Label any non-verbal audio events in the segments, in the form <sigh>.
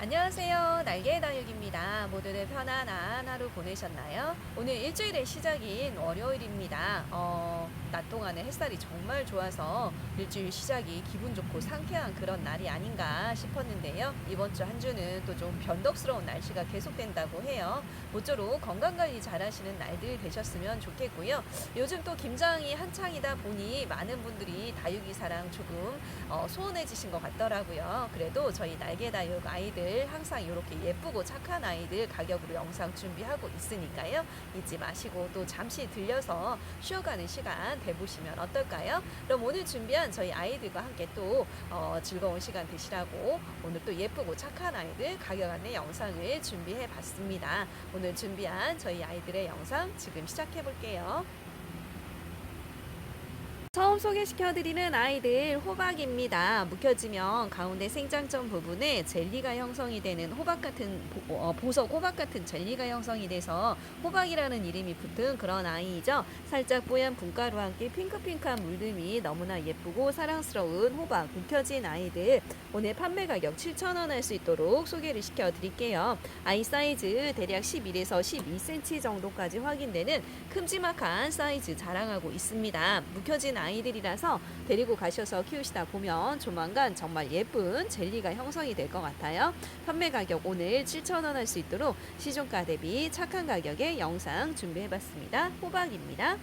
안녕하세요. 날개의 다육입니다. 모두들 편안한 하루 보내셨나요? 오늘 일주일의 시작인 월요일입니다. 어, 낮 동안에 햇살이 정말 좋아서 일주일 시작이 기분 좋고 상쾌한 그런 날이 아닌가 싶었는데요. 이번 주 한 주는 또 좀 변덕스러운 날씨가 계속된다고 해요. 모쪼록 건강관리 잘 하시는 날들 되셨으면 좋겠고요. 요즘 또 김장이 한창이다 보니 많은 분들이 다육이 사랑 조금 어, 소원해지신 것 같더라고요. 그래도 저희 날개 다육 아이들 항상 이렇게 예쁘고 착한 아이들 가격으로 영상 준비하고 있으니까요. 잊지 마시고 또 잠시 들려서 쉬어가는 시간 돼보시면 어떨까요? 그럼 오늘 준비한 저희 아이들과 함께 또 어, 즐거운 시간 되시라고 오늘 또 예쁘고 착한 아이들 가격 안내 영상을 준비해 봤습니다. 오늘 준비한 저희 아이들의 영상 지금 시작해 볼게요. 처음 소개시켜드리는 아이들 호박입니다. 묵혀지면 가운데 생장점 부분에 젤리가 형성이 되는 호박 같은 보, 어, 보석 호박 같은 젤리가 형성이 돼서 호박이라는 이름이 붙은 그런 아이이죠. 살짝 뽀얀 분가루와 함께 핑크핑크한 물듬이 너무나 예쁘고 사랑스러운 호박 묵혀진 아이들 오늘 판매 가격 7,000원 할 수 있도록 소개를 시켜드릴게요. 아이 사이즈 대략 11에서 12cm 정도까지 확인되는 큼지막한 사이즈 자랑하고 있습니다. 묵혀진 아이들이라서 데리고 가셔서 키우시다 보면 조만간 정말 예쁜 젤리가 형성이 될 것 같아요. 판매 가격 오늘 7,000원 할 수 있도록 시중가 대비 착한 가격에 영상 준비해봤습니다. 호박입니다.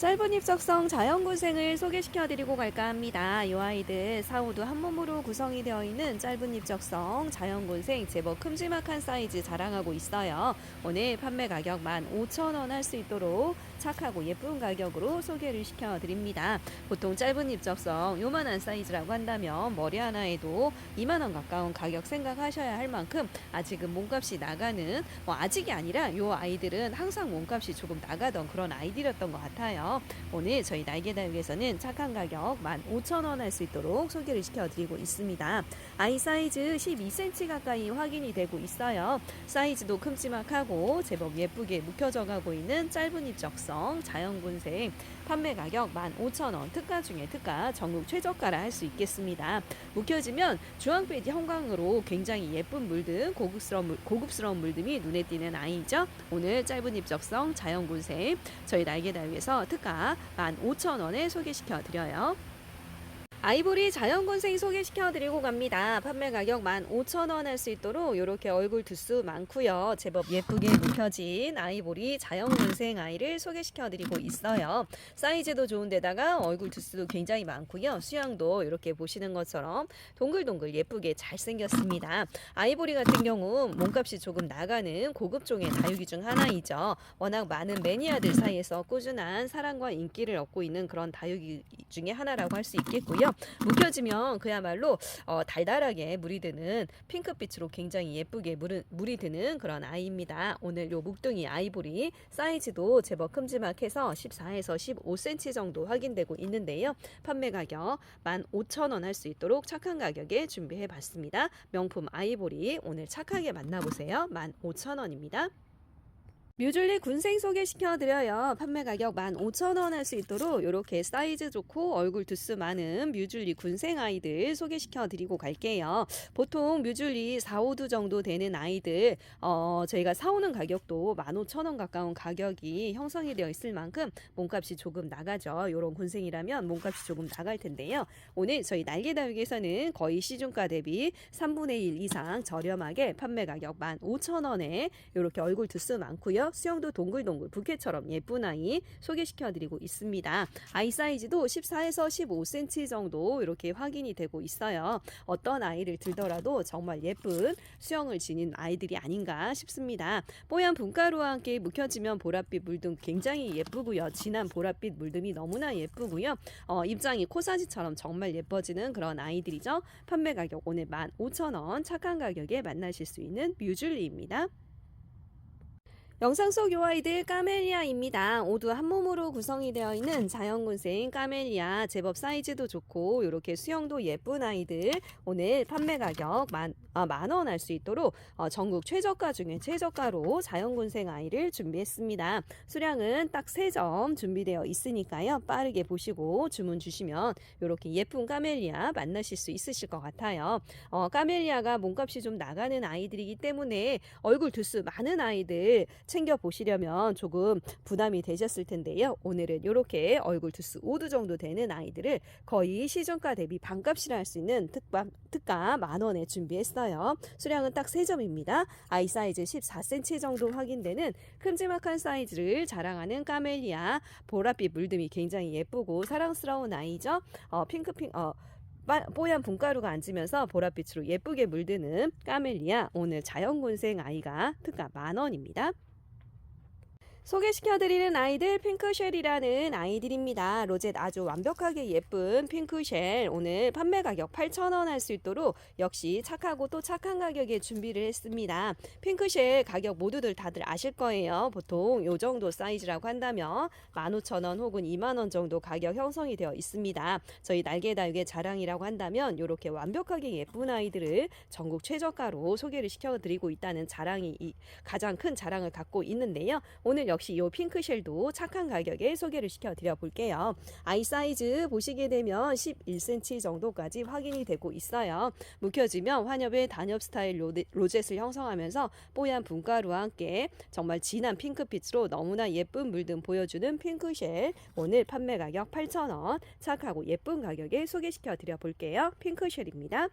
짧은 입적성 자연군생을 소개시켜드리고 갈까 합니다. 이 아이들 사우도 한 몸으로 구성이 되어 있는 짧은 입적성 자연군생 제법 큼지막한 사이즈 자랑하고 있어요. 오늘 판매 가격 15,000원 할 수 있도록 착하고 예쁜 가격으로 소개를 시켜드립니다. 보통 짧은 입적성 요만한 사이즈라고 한다면 머리 하나에도 2만원 가까운 가격 생각하셔야 할 만큼 아직은 몸값이 나가는 뭐 아직이 아니라 요 아이들은 항상 몸값이 조금 나가던 그런 아이들이었던 것 같아요. 오늘 저희 날개다육에서는 착한 가격 15,000원 할 수 있도록 소개를 시켜드리고 있습니다. 아이 사이즈 12cm 가까이 확인이 되고 있어요. 사이즈도 큼지막하고 제법 예쁘게 묵혀져 가고 있는 짧은 입적성 자연군생 판매 가격 15,000원 특가 중에 특가 전국 최저가라 할 수 있겠습니다. 묵혀지면 주황빛 형광으로 굉장히 예쁜 물든 고급스러운, 물, 고급스러운 물듬이 눈에 띄는 아이죠. 오늘 짧은 입적성 자연군생 저희 날개다육에서 특가 15,000원에 소개시켜 드려요. 아이보리 자연곤생 소개시켜드리고 갑니다. 판매 가격 15,000원 할 수 있도록 이렇게 얼굴 두수 많고요. 제법 예쁘게 묵혀진 아이보리 자연곤생 아이를 소개시켜드리고 있어요. 사이즈도 좋은데다가 얼굴 두수도 굉장히 많고요. 수양도 이렇게 보시는 것처럼 동글동글 예쁘게 잘생겼습니다. 아이보리 같은 경우 몸값이 조금 나가는 고급종의 다육이 중 하나이죠. 워낙 많은 매니아들 사이에서 꾸준한 사랑과 인기를 얻고 있는 그런 다육이 중에 하나라고 할 수 있겠고요. <laughs> 묵혀지면 그야말로 어, 달달하게 물이 드는 핑크빛으로 굉장히 예쁘게 물은, 물이 드는 그런 아이입니다. 오늘 요 묵둥이 아이보리 사이즈도 제법 큼지막해서 14에서 15cm 정도 확인되고 있는데요. 판매 가격 15,000원 할 수 있도록 착한 가격에 준비해 봤습니다. 명품 아이보리 오늘 착하게 만나보세요. 15,000원입니다. 뮤즐리 군생 소개시켜드려요. 판매 가격 15,000원 할 수 있도록 이렇게 사이즈 좋고 얼굴 두수 많은 뮤즐리 군생 아이들 소개시켜드리고 갈게요. 보통 뮤즐리 4, 5두 정도 되는 아이들 어, 저희가 사오는 가격도 15,000원 가까운 가격이 형성이 되어 있을 만큼 몸값이 조금 나가죠. 이런 군생이라면 몸값이 조금 나갈 텐데요. 오늘 저희 날개다육에서는 거의 시중가 대비 3분의 1 이상 저렴하게 판매 가격 15,000원에 이렇게 얼굴 두수 많고요. 수영도 동글동글 부케처럼 예쁜 아이 소개시켜드리고 있습니다. 아이 사이즈도 14에서 15cm 정도 이렇게 확인이 되고 있어요. 어떤 아이를 들더라도 정말 예쁜 수영을 지닌 아이들이 아닌가 싶습니다. 뽀얀 분가루와 함께 묵혀지면 보랏빛 물듬 굉장히 예쁘고요. 진한 보랏빛 물듬이 너무나 예쁘고요. 어, 입장이 코사지처럼 정말 예뻐지는 그런 아이들이죠. 판매 가격 오늘 15,000원 착한 가격에 만나실 수 있는 뮤즐리입니다. 영상 속 요 아이들 까멜리아입니다. 모두 한 몸으로 구성이 되어 있는 자연군생 까멜리아 제법 사이즈도 좋고 이렇게 수영도 예쁜 아이들 오늘 판매 가격 만, 아, 만원 할 수 있도록 어, 전국 최저가 중에 최저가로 자연군생 아이를 준비했습니다. 수량은 딱 3점 준비되어 있으니까요. 빠르게 보시고 주문 주시면 이렇게 예쁜 까멜리아 만나실 수 있으실 것 같아요. 어, 까멜리아가 몸값이 좀 나가는 아이들이기 때문에 얼굴 두수 많은 아이들 챙겨 보시려면 조금 부담이 되셨을 텐데요. 오늘은 이렇게 얼굴 두수 5두 정도 되는 아이들을 거의 시중가 대비 반값이라 할 수 있는 특가, 특가 만 원에 준비했어요. 수량은 딱 3점입니다. 아이 사이즈 14cm 정도 확인되는 큼지막한 사이즈를 자랑하는 까멜리아 보랏빛 물듬이 굉장히 예쁘고 사랑스러운 아이죠. 어, 핑크핑 어 빠- 뽀얀 분가루가 앉으면서 보랏빛으로 예쁘게 물드는 까멜리아 오늘 자연군생 아이가 특가 만 원입니다. 소개시켜드리는 아이들 핑크쉘이라는 아이들입니다. 로zet 아주 완벽하게 예쁜 핑크쉘 오늘 판매 가격 8,000원 할 수 있도록 역시 착하고 또 착한 가격에 준비를 했습니다. 핑크쉘 가격 모두들 다들 아실 거예요. 보통 요 정도 사이즈라고 한다면 15,000원 혹은 2만원 정도 가격 형성이 되어 있습니다. 저희 날개다육의 자랑이라고 한다면 이렇게 완벽하게 예쁜 아이들을 전국 최저가로 소개를 시켜드리고 있다는 자랑이 이- 가장 큰 자랑을 갖고 있는데요. 오늘 역시 이 핑크쉘도 착한 가격에 소개를 시켜드려 볼게요. 아이 사이즈 보시게 되면 11cm 정도까지 확인이 되고 있어요. 묵혀지면 환엽의 단엽 스타일 로zet을 형성하면서 뽀얀 분가루와 함께 정말 진한 핑크빛으로 너무나 예쁜 물든 보여주는 핑크쉘 오늘 판매 가격 8,000원 착하고 예쁜 가격에 소개시켜 드려 볼게요. 핑크쉘입니다.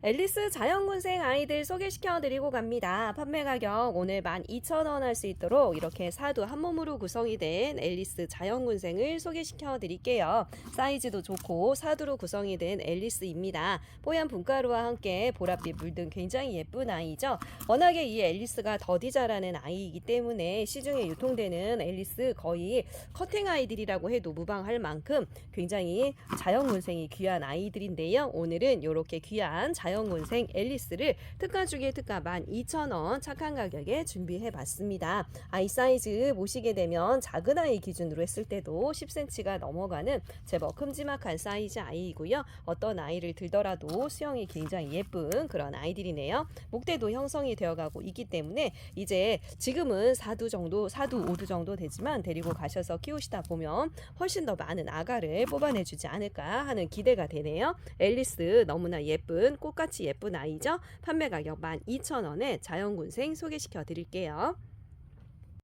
앨리스 자연군생 아이들 소개시켜 드리고 갑니다. 판매 가격 오늘 12,000원 할 수 있도록 이렇게 사두 한 몸으로 구성이 된 앨리스 자연군생을 소개시켜 드릴게요. 사이즈도 좋고 사두로 구성이 된 앨리스입니다. 뽀얀 분가루와 함께 보랏빛 물든 굉장히 예쁜 아이죠. 워낙에 이 앨리스가 더디 자라는 아이이기 때문에 시중에 유통되는 앨리스 거의 커팅 아이들이라고 해도 무방할 만큼 굉장히 자연군생이 귀한 아이들인데요. 오늘은 이렇게 귀한 자연 군생 앨리스를 특가 중에 특가 12,000원 착한 가격에 준비해 봤습니다. 아이 사이즈 보시게 되면 작은 아이 기준으로 했을 때도 10cm가 넘어가는 제법 큼지막한 사이즈 아이이고요. 어떤 아이를 들더라도 수영이 굉장히 예쁜 그런 아이들이네요. 목대도 형성이 되어가고 있기 때문에 이제 지금은 4두 정도, 4두, 5두 정도 되지만 데리고 가셔서 키우시다 보면 훨씬 더 많은 아가를 뽑아내주지 않을까 하는 기대가 되네요. 앨리스 너무나 예쁜 꽃 같이 예쁜 아이죠. 판매 가격 12,000원에 자연군생 소개시켜 드릴게요.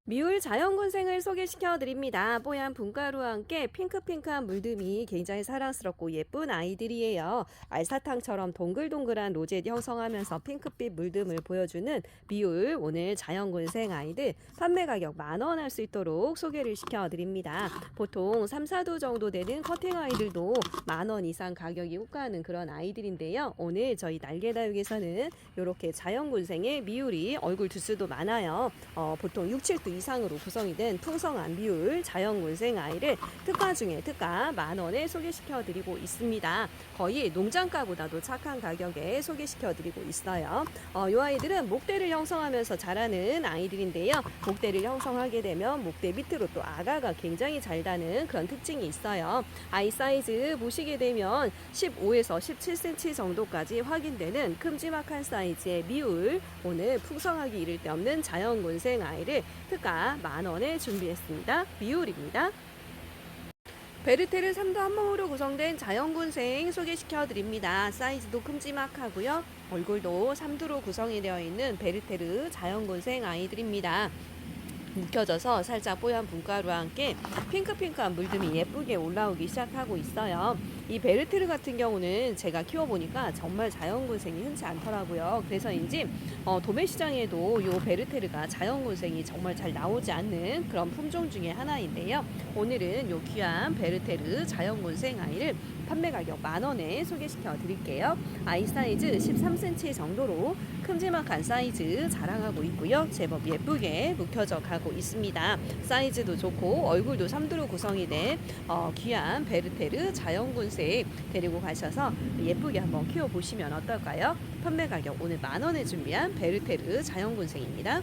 미울 자연군생을 소개시켜 드립니다. 뽀얀 분가루와 함께 핑크핑크한 물듬이 굉장히 사랑스럽고 예쁜 아이들이에요. 알사탕처럼 동글동글한 로zet 형성하면서 핑크빛 물듬을 보여주는 미울 오늘 자연군생 아이들 판매 가격 만 원 할 수 있도록 소개를 시켜 드립니다. 보통 3, 4도 정도 되는 커팅 아이들도 만 원 이상 가격이 호가하는 그런 아이들인데요. 오늘 저희 날개다육에서는 이렇게 자연군생의 미울이 얼굴 두수도 많아요. 어, 보통 6, 7도 이상으로 구성이 된 풍성한 미울 자연군생 아이를 특가 중에 특가 만 원에 소개시켜 드리고 있습니다. 거의 농장가보다도 착한 가격에 소개시켜 드리고 있어요. 어, 이 아이들은 목대를 형성하면서 자라는 아이들인데요. 목대를 형성하게 되면 목대 밑으로 또 아가가 굉장히 잘 다는 그런 특징이 있어요. 아이 사이즈 보시게 되면 15에서 17cm 정도까지 확인되는 큼지막한 사이즈의 미울 오늘 풍성하기 이를 데 없는 자연군생 아이를 특가 만 원에 준비했습니다. 미울입니다. 베르테르 3도 한 몸으로 구성된 자연군생 소개시켜 드립니다. 사이즈도 큼지막하고요. 얼굴도 3두로 구성이 되어 있는 베르테르 자연군생 아이들입니다. 묵혀져서 살짝 뽀얀 분가루와 함께 핑크핑크한 물듬이 예쁘게 올라오기 시작하고 있어요. 이 베르테르 같은 경우는 제가 키워보니까 정말 자연군생이 흔치 않더라고요. 그래서인지 어, 도매 시장에도 이 베르테르가 자연군생이 정말 잘 나오지 않는 그런 품종 중에 하나인데요. 오늘은 이 귀한 베르테르 자연군생 아이를 판매 가격 만 원에 소개시켜 드릴게요. 아이 사이즈 13cm 정도로 큼지막한 사이즈 자랑하고 있고요. 제법 예쁘게 묵혀져 가고 있습니다. 사이즈도 좋고 얼굴도 3두로 구성이 된 어, 귀한 베르테르 자연군생 데리고 가셔서 예쁘게 한번 키워보시면 어떨까요? 판매 가격 오늘 만 원에 준비한 베르테르 자연군생입니다.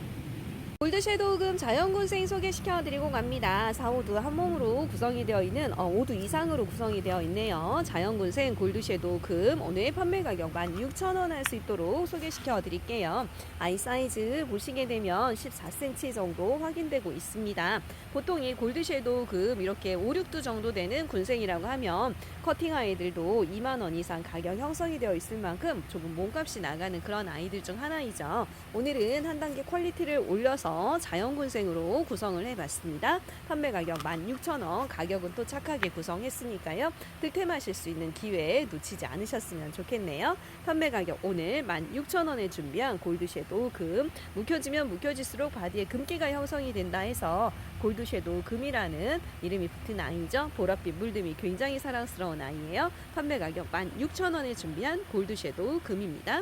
골드 섀도우금 자연군생 소개시켜드리고 갑니다. 4, 5두 한 몸으로 구성이 되어 있는 어, 5두 이상으로 구성이 되어 있네요. 자연군생 골드 섀도우금 오늘 판매 가격 16,000원 할 수 있도록 소개시켜드릴게요. 아이 사이즈 보시게 되면 14cm 정도 확인되고 있습니다. 보통 이 골드 섀도우금 이렇게 5, 6두 정도 되는 군생이라고 하면 커팅 아이들도 2만 원 이상 가격 형성이 되어 있을 만큼 조금 몸값이 나가는 그런 아이들 중 하나이죠. 오늘은 한 단계 퀄리티를 올려서 자연군생으로 구성을 해봤습니다. 판매 가격 16,000원, 가격은 또 착하게 구성했으니까요. 득템하실 수 있는 기회 놓치지 않으셨으면 좋겠네요. 판매 가격 오늘 16,000원에 준비한 골드 섀도우 금, 묵혀지면 묵혀질수록 바디에 금기가 형성이 된다 해서 골드 섀도우 금이라는 이름이 붙은 아이죠. 보랏빛 물듬이 굉장히 사랑스러운 아이예요. 판매 가격 16,000원에 준비한 골드 섀도우 금입니다.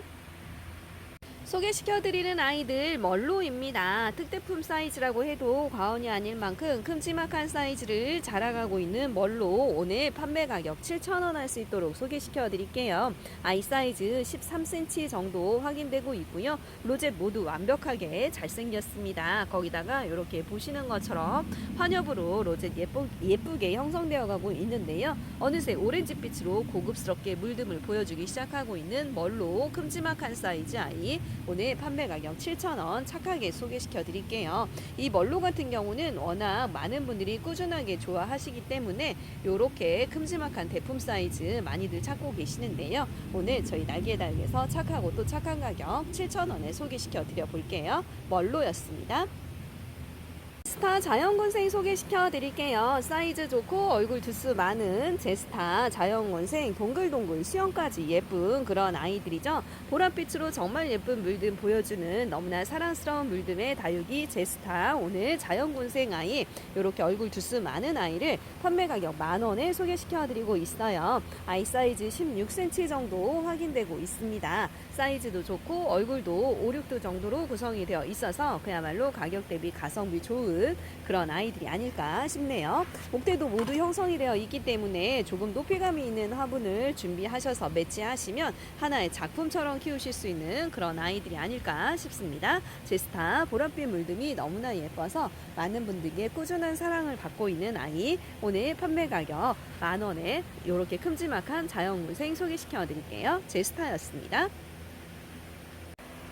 소개시켜드리는 아이들 멀로입니다. 특대품 사이즈라고 해도 과언이 아닐 만큼 큼지막한 사이즈를 자랑하고 있는 멀로 오늘 판매 가격 7,000원 할 수 있도록 소개시켜드릴게요. 아이 사이즈 13cm 정도 확인되고 있고요. 로제 모두 완벽하게 잘생겼습니다. 거기다가 이렇게 보시는 것처럼 환엽으로 로제 예쁘, 예쁘게 형성되어 가고 있는데요. 어느새 오렌지빛으로 고급스럽게 물듦을 보여주기 시작하고 있는 멀로 큼지막한 사이즈 아이 오늘 판매 가격 7,000원 착하게 소개시켜 드릴게요. 이 멀로 같은 경우는 워낙 많은 분들이 꾸준하게 좋아하시기 때문에 이렇게 큼지막한 대품 사이즈 많이들 찾고 계시는데요. 오늘 저희 날개 달에서 착하고 또 착한 가격 7,000원에 소개시켜 드려 볼게요. 멀로였습니다. 스타 자연곤생 소개시켜 드릴게요. 사이즈 좋고 얼굴 두수 많은 제스타 자연곤생 동글동글 수영까지 예쁜 그런 아이들이죠. 보랏빛으로 정말 예쁜 물듬 보여주는 너무나 사랑스러운 물듬의 다육이 제스타 오늘 자연곤생 아이 이렇게 얼굴 두수 많은 아이를 판매 가격 만 원에 소개시켜 드리고 있어요. 아이 사이즈 16cm 정도 확인되고 있습니다. 사이즈도 좋고 얼굴도 5, 6도 정도로 구성이 되어 있어서 그야말로 가격 대비 가성비 좋은 그런 아이들이 아닐까 싶네요. 목대도 모두 형성이 되어 있기 때문에 조금 높이감이 있는 화분을 준비하셔서 매치하시면 하나의 작품처럼 키우실 수 있는 그런 아이들이 아닐까 싶습니다. 제스타 보랏빛 물듬이 너무나 예뻐서 많은 분들께 꾸준한 사랑을 받고 있는 아이 오늘 판매 가격 만 원에 이렇게 큼지막한 자연물생 소개시켜 드릴게요. 제스타였습니다.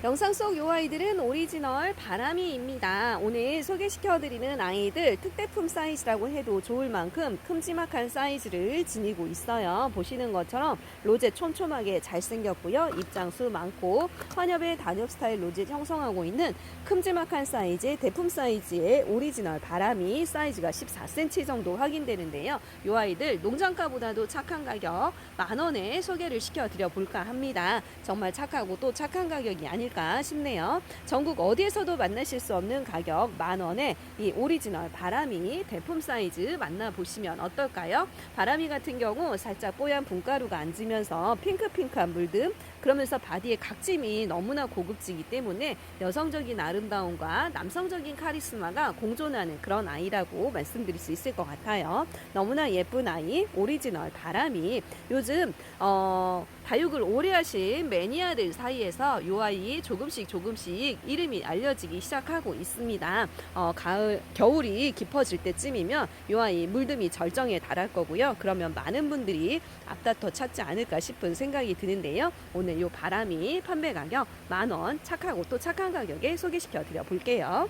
영상 속 요 아이들은 오리지널 바람이입니다. 오늘 소개시켜드리는 아이들 특대품 사이즈라고 해도 좋을 만큼 큼지막한 사이즈를 지니고 있어요. 보시는 것처럼 로제 촘촘하게 잘생겼고요. 입장수 많고 환엽의 단엽 스타일 로제 형성하고 있는 큼지막한 사이즈의 대품 사이즈의 오리지널 바람이 사이즈가 14cm 정도 확인되는데요. 요 아이들 농장가보다도 착한 가격 만원에 소개를 시켜드려 볼까 합니다. 정말 착하고 또 착한 가격이 아닐까 싶네요. 전국 어디에서도 만나실 수 없는 가격 만 원에 이 오리지널 바람이 대품 사이즈 만나보시면 어떨까요? 바람이 같은 경우 살짝 뽀얀 분가루가 앉으면서 핑크핑크한 물듬 그러면서 바디의 각짐이 너무나 고급지기 때문에 여성적인 아름다움과 남성적인 카리스마가 공존하는 그런 아이라고 말씀드릴 수 있을 것 같아요. 너무나 예쁜 아이 오리지널 바람이 요즘 어, 다육을 오래 하신 매니아들 사이에서 요 아이 조금씩 조금씩 이름이 알려지기 시작하고 있습니다. 어, 가을 겨울이 깊어질 때쯤이면 요 아이 물듬이 절정에 달할 거고요. 그러면 많은 분들이 앞다퉈 찾지 않을까 싶은 생각이 드는데요. 오늘 요 바람이 판매 가격 만원 착하고 또 착한 가격에 소개시켜 드려 볼게요.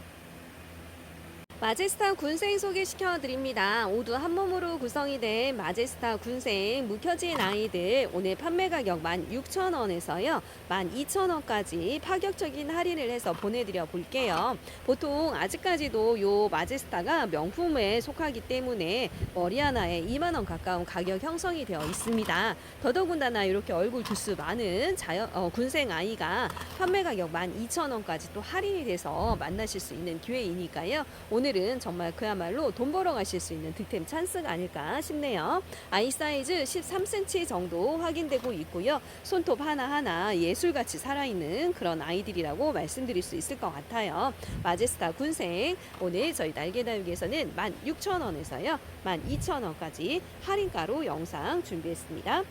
마제스타 군생 소개시켜 드립니다. 모두 한 몸으로 구성이 된 마제스타 군생 묵혀진 아이들 오늘 판매 가격 16,000원에서요. 12,000원까지 파격적인 할인을 해서 보내드려 볼게요. 보통 아직까지도 요 마제스타가 명품에 속하기 때문에 머리 하나에 2만원 가까운 가격 형성이 되어 있습니다. 더더군다나 이렇게 얼굴 두수 많은 자연, 어, 군생 아이가 판매 가격 12,000원까지 또 할인이 돼서 만나실 수 있는 기회이니까요. 오늘 은 정말 그야말로 돈 벌어 가실 수 있는 득템 찬스가 아닐까 싶네요. 아이 사이즈 13cm 정도 확인되고 있고요. 손톱 하나하나 예술같이 살아있는 그런 아이들이라고 말씀드릴 수 있을 것 같아요. 마제스타 군생 오늘 저희 날개다육에서는 16,000원에서요. 12,000원까지 할인가로 영상 준비했습니다.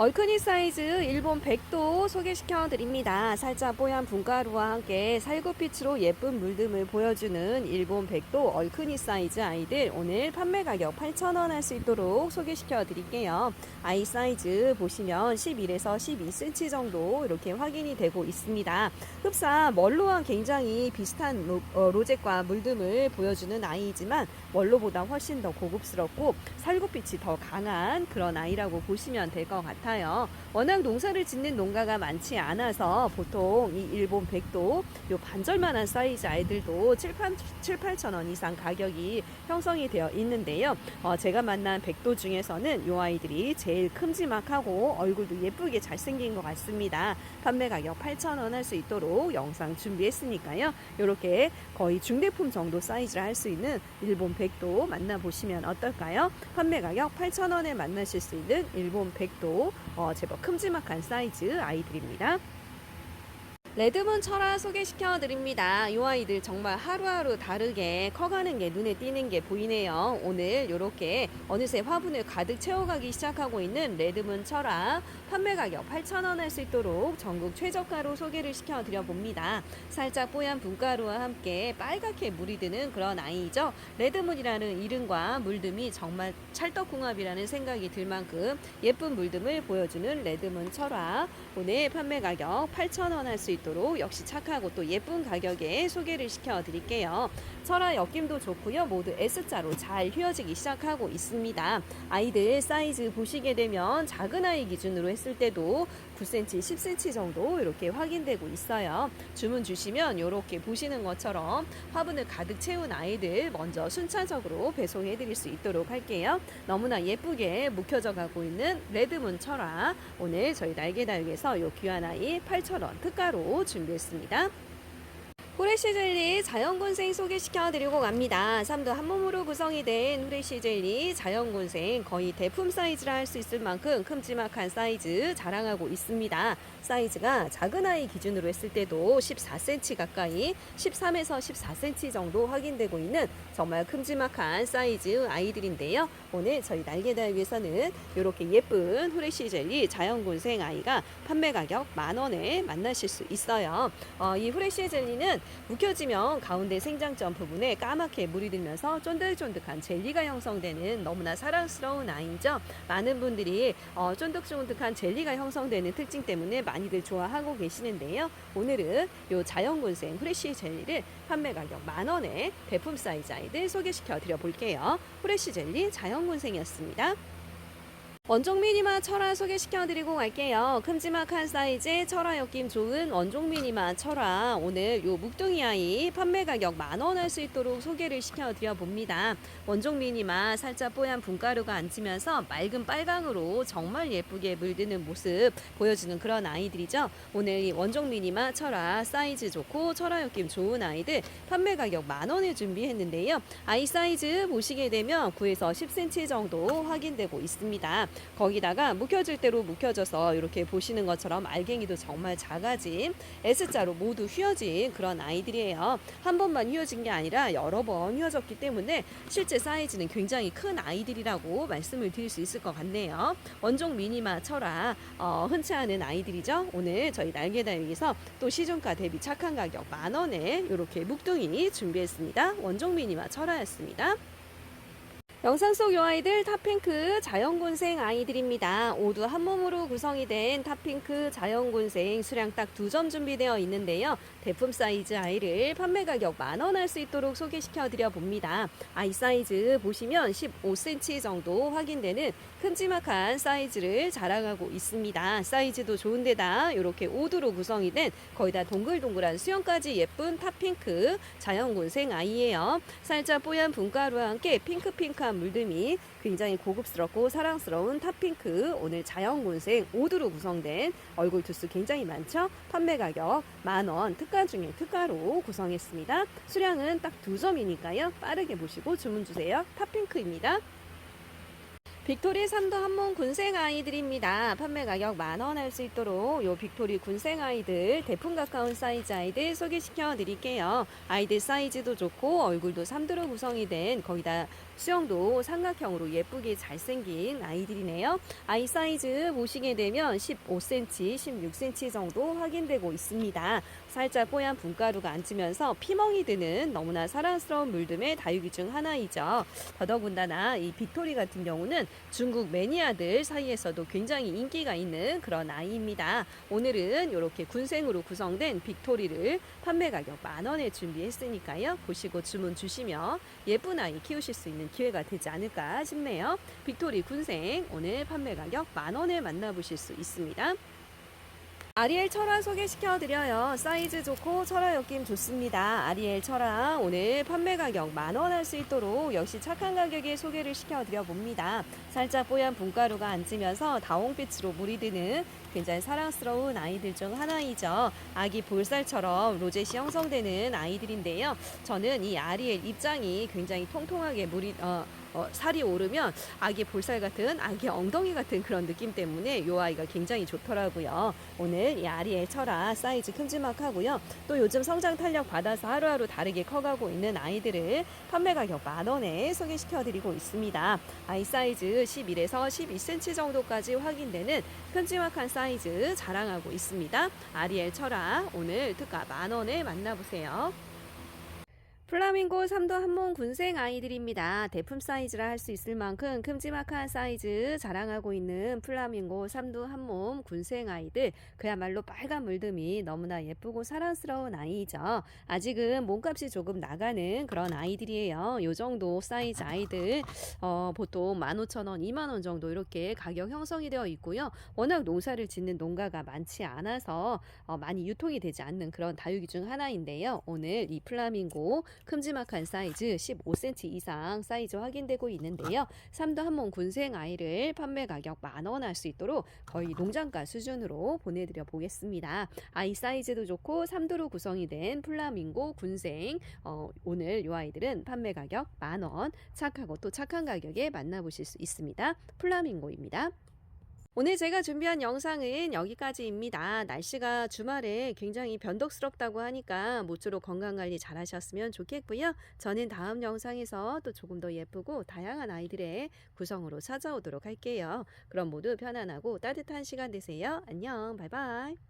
얼큰이 사이즈 일본 백도 소개시켜 드립니다. 살짝 뽀얀 분가루와 함께 살구빛으로 예쁜 물듦을 보여주는 일본 백도 얼큰이 사이즈 아이들 오늘 판매 가격 8,000원 할 수 있도록 소개시켜 드릴게요. 아이 사이즈 보시면 11에서 12cm 정도 이렇게 확인이 되고 있습니다. 흡사 멀로와 굉장히 비슷한 로, 어, 로zet과 물듦을 보여주는 아이이지만 멀로보다 훨씬 더 고급스럽고 살구빛이 더 강한 그런 아이라고 보시면 될 것 같아요. 워낙 농사를 짓는 농가가 많지 않아서 보통 이 일본 백도 요 반절만한 사이즈 아이들도 7, 8, 7 8천 원 이상 가격이 형성이 되어 있는데요. 어, 제가 만난 백도 중에서는 요 아이들이 제일 큼지막하고 얼굴도 예쁘게 잘생긴 것 같습니다. 판매 가격 8천 원 할 수 있도록 영상 준비했으니까요. 이렇게 거의 중대품 정도 사이즈를 할 수 있는 일본 백도 만나보시면 어떨까요? 판매 가격 8,000원에 만나실 수 있는 일본 백도 어, 제법 큼지막한 사이즈 아이들입니다. 레드문 철화 소개시켜 드립니다. 이 아이들 정말 하루하루 다르게 커가는 게 눈에 띄는 게 보이네요. 오늘 이렇게 어느새 화분을 가득 채워가기 시작하고 있는 레드문 철화 판매 가격 8,000원 할 수 있도록 전국 최저가로 소개를 시켜 드려 봅니다. 살짝 뽀얀 분가루와 함께 빨갛게 물이 드는 그런 아이죠. 레드문이라는 이름과 물듬이 정말 찰떡궁합이라는 생각이 들 만큼 예쁜 물듬을 보여주는 레드문 철화 오늘 판매 가격 8,000원 할 수 있도록 역시 착하고 또 예쁜 가격에 소개를 시켜 드릴게요. 철화 엮임도 좋고요. 모두 S자로 잘 휘어지기 시작하고 있습니다. 아이들 사이즈 보시게 되면 작은 아이 기준으로 했을 때도 9cm, 10cm 정도 이렇게 확인되고 있어요. 주문 주시면 이렇게 보시는 것처럼 화분을 가득 채운 아이들 먼저 순차적으로 배송해 드릴 수 있도록 할게요. 너무나 예쁘게 묵혀져 가고 있는 레드문 철화 오늘 저희 날개다육에서 이 귀한 아이 8,000원 특가로 준비했습니다. 후레쉬 젤리 자연군생 소개시켜 드리고 갑니다. 삼도 한 몸으로 구성이 된 후레쉬 젤리 자연군생 거의 대품 사이즈라 할 수 있을 만큼 큼지막한 사이즈 자랑하고 있습니다. 사이즈가 작은 아이 기준으로 했을 때도 14cm 가까이 13에서 14cm 정도 확인되고 있는 정말 큼지막한 사이즈 아이들인데요. 오늘 저희 날개다육에서는 이렇게 예쁜 후레쉬 젤리 자연군생 아이가 판매 가격 만 원에 만나실 수 있어요. 어, 이 후레쉬 젤리는 묵혀지면 가운데 생장점 부분에 까맣게 물이 들면서 쫀득쫀득한 젤리가 형성되는 너무나 사랑스러운 아이죠. 많은 분들이 어, 쫀득쫀득한 젤리가 형성되는 특징 때문에 많이들 좋아하고 계시는데요. 오늘은 이 자연군생 후레쉬 젤리를 판매 가격 만 원에 배품 사이즈 아이들 소개시켜 드려 볼게요. 후레쉬 젤리 자연군생이었습니다. 원종 미니마 철화 소개시켜 드리고 갈게요. 큼지막한 사이즈의 철화 엮임 좋은 원종 미니마 철화 오늘 요 묵둥이 아이 판매 가격 만원 할 수 있도록 소개를 시켜 드려 봅니다. 원종 미니마 살짝 뽀얀 분가루가 앉으면서 맑은 빨강으로 정말 예쁘게 물드는 모습 보여주는 그런 아이들이죠. 오늘 이 원종 미니마 철화 사이즈 좋고 철화 엮임 좋은 아이들 판매 가격 만 원에 준비했는데요. 아이 사이즈 보시게 되면 9에서 10cm 정도 확인되고 있습니다. 거기다가 묵혀질 대로 묵혀져서 이렇게 보시는 것처럼 알갱이도 정말 작아진 S자로 모두 휘어진 그런 아이들이에요. 한 번만 휘어진 게 아니라 여러 번 휘어졌기 때문에 실제 사이즈는 굉장히 큰 아이들이라고 말씀을 드릴 수 있을 것 같네요. 원종 미니마 철화 어, 흔치 않은 아이들이죠. 오늘 저희 날개다육에서 또 시중가 대비 착한 가격 만 원에 이렇게 묵둥이 준비했습니다. 원종 미니마 철화였습니다. 영상 속 요 아이들 탑핑크 자연군생 아이들입니다. 모두 한 몸으로 구성이 된 탑핑크 자연군생 수량 딱 두 점 준비되어 있는데요. 대품 사이즈 아이를 판매 가격 만 원 할 수 있도록 소개시켜 드려 봅니다. 아이 사이즈 보시면 15cm 정도 확인되는 큼지막한 사이즈를 자랑하고 있습니다. 사이즈도 좋은데다 이렇게 오두로 구성이 된 거의 다 동글동글한 수영까지 예쁜 탑핑크 자연군생 아이예요. 살짝 뽀얀 분가루와 함께 핑크핑크한 물듬이 굉장히 고급스럽고 사랑스러운 탑핑크 오늘 자연군생 오두로 구성된 얼굴 두수 굉장히 많죠? 판매 가격 만원 특가 중에 특가로 구성했습니다. 수량은 딱 두 점이니까요. 빠르게 보시고 주문 주세요. 탑핑크입니다. 빅토리 삼도 한몸 군생 아이들입니다. 판매 가격 만원 할 수 있도록 요 빅토리 군생 아이들 대품 가까운 사이즈 아이들 소개시켜 드릴게요. 아이들 사이즈도 좋고 얼굴도 삼두로 구성이 된 거기다 수영도 삼각형으로 예쁘게 잘생긴 아이들이네요. 아이 사이즈 보시게 되면 15cm, 16cm 정도 확인되고 있습니다. 살짝 뽀얀 분가루가 앉으면서 피멍이 드는 너무나 사랑스러운 물듬의 다육이 중 하나이죠. 더더군다나 이 빅토리 같은 경우는 중국 매니아들 사이에서도 굉장히 인기가 있는 그런 아이입니다. 오늘은 이렇게 군생으로 구성된 빅토리를 판매 가격 만 원에 준비했으니까요. 보시고 주문 주시면 예쁜 아이 키우실 수 있는 기회가 되지 않을까 싶네요. 빅토리 군생 오늘 판매 가격 만 원에 만나보실 수 있습니다. 아리엘 철화 소개시켜 드려요. 사이즈 좋고 철화 엮임 좋습니다. 아리엘 철화 오늘 판매 가격 만원 할 수 있도록 역시 착한 가격에 소개를 시켜 드려 봅니다. 살짝 뽀얀 분가루가 앉으면서 다홍빛으로 물이 드는 굉장히 사랑스러운 아이들 중 하나이죠. 아기 볼살처럼 로zet이 형성되는 아이들인데요. 저는 이 아리엘 입장이 굉장히 통통하게 물이 어, 어, 살이 오르면 아기 볼살 같은 아기 엉덩이 같은 그런 느낌 때문에 이 아이가 굉장히 좋더라고요. 오늘 이 아리엘 철화 사이즈 큼지막하고요. 또 요즘 성장 탄력 받아서 하루하루 다르게 커가고 있는 아이들을 판매 가격 만 원에 소개시켜 드리고 있습니다. 아이 사이즈 11에서 12cm 정도까지 확인되는 큼지막한 사이즈 자랑하고 있습니다. 아리엘 철화 오늘 특가 만 원에 만나보세요. 플라밍고 삼도 한몸 군생 아이들입니다. 대품 사이즈라 할 수 있을 만큼 큼지막한 사이즈 자랑하고 있는 플라밍고 삼도 한몸 군생 아이들. 그야말로 빨간 물듬이 너무나 예쁘고 사랑스러운 아이죠. 아직은 몸값이 조금 나가는 그런 아이들이에요. 요 정도 사이즈 아이들 어, 보통 15,000원, 2만원 정도 이렇게 가격 형성이 되어 있고요. 워낙 농사를 짓는 농가가 많지 않아서 어, 많이 유통이 되지 않는 그런 다육이 중 하나인데요. 오늘 이 플라밍고 큼지막한 사이즈 15cm 이상 사이즈 확인되고 있는데요. 삼도 한몸 군생 아이를 판매 가격 만 원 할 수 있도록 거의 농장가 수준으로 보내드려 보겠습니다. 아이 사이즈도 좋고 삼도로 구성이 된 플라밍고 군생 어, 오늘 이 아이들은 판매 가격 만 원 착하고 또 착한 가격에 만나보실 수 있습니다. 플라밍고입니다. 오늘 제가 준비한 영상은 여기까지입니다. 날씨가 주말에 굉장히 변덕스럽다고 하니까 모쪼록 건강관리 잘 하셨으면 좋겠고요. 저는 다음 영상에서 또 조금 더 예쁘고 다양한 아이들의 구성으로 찾아오도록 할게요. 그럼 모두 편안하고 따뜻한 시간 되세요. 안녕, 바이바이.